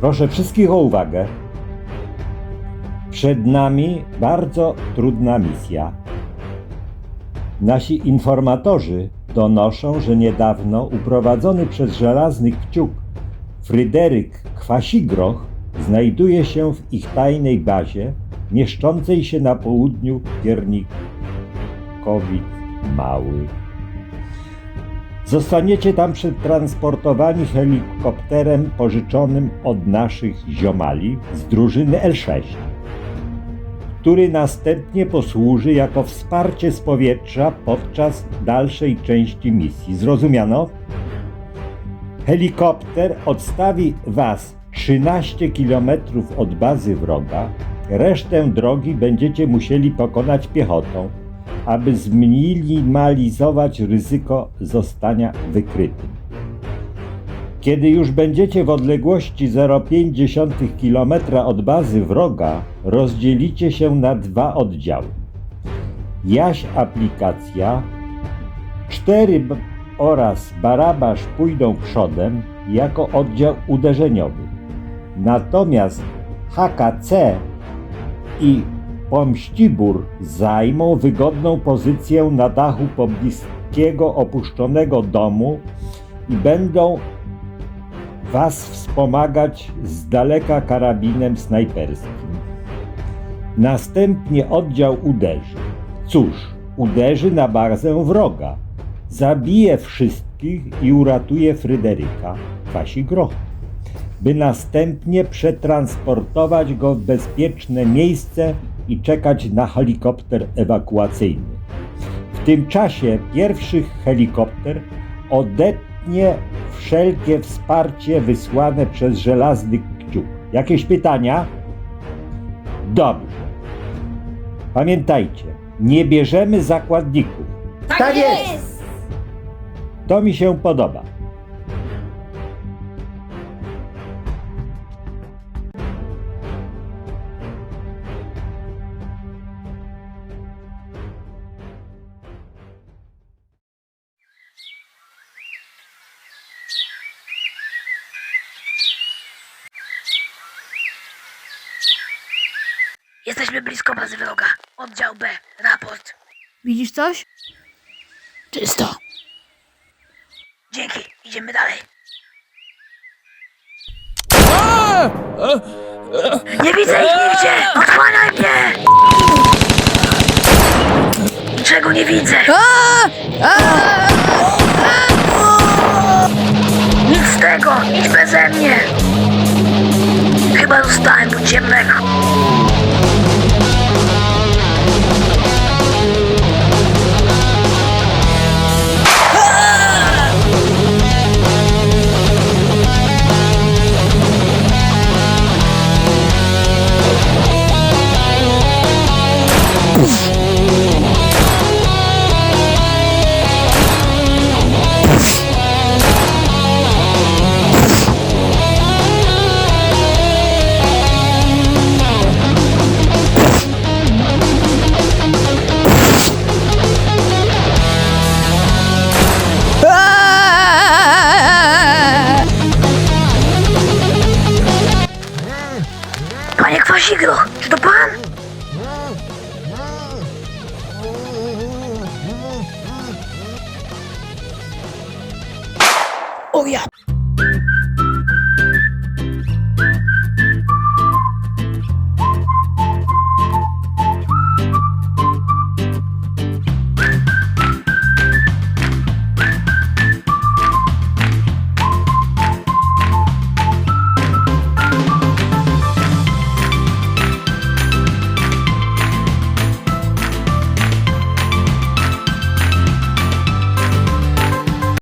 Proszę wszystkich o uwagę. Przed nami bardzo trudna misja. Nasi informatorzy donoszą, że niedawno uprowadzony przez żelazny kciuk Fryderyk Kwasigroch znajduje się w ich tajnej bazie mieszczącej się na południu Piernikowic Małych. Zostaniecie tam przetransportowani helikopterem pożyczonym od naszych ziomali z drużyny L6, który następnie posłuży jako wsparcie z powietrza podczas dalszej części misji. Zrozumiano? Helikopter odstawi Was 13 km od bazy wroga. Resztę drogi będziecie musieli pokonać piechotą, aby zminimalizować ryzyko zostania wykrytym. Kiedy już będziecie w odległości 0,5 km od bazy wroga, rozdzielicie się na dwa oddziały. Jaś aplikacja 4 b- oraz Barabasz pójdą przodem jako oddział uderzeniowy. Natomiast HKC i Pomścibór zajmą wygodną pozycję na dachu pobliskiego opuszczonego domu i będą Was wspomagać z daleka karabinem snajperskim. Następnie oddział uderzy. Cóż, uderzy na bazę wroga. Zabije wszystkich i uratuje Fryderyka Kwasi Groch, by następnie przetransportować go w bezpieczne miejsce i czekać na helikopter ewakuacyjny. W tym czasie pierwszy helikopter odetnie wszelkie wsparcie wysłane przez żelazny kciuk. Jakieś pytania? Dobrze. Pamiętajcie, nie bierzemy zakładników. Tak jest! To mi się podoba. Jesteśmy blisko bazy wroga. Oddział B. Raport. Widzisz coś? Czysto. Dzięki. Idziemy dalej. Nie widzę ich nigdzie! Odsłaniaj mnie! Niczego nie widzę! Nic z tego! Idź beze mnie! Chyba zostałem tu ciemnego. しいけど。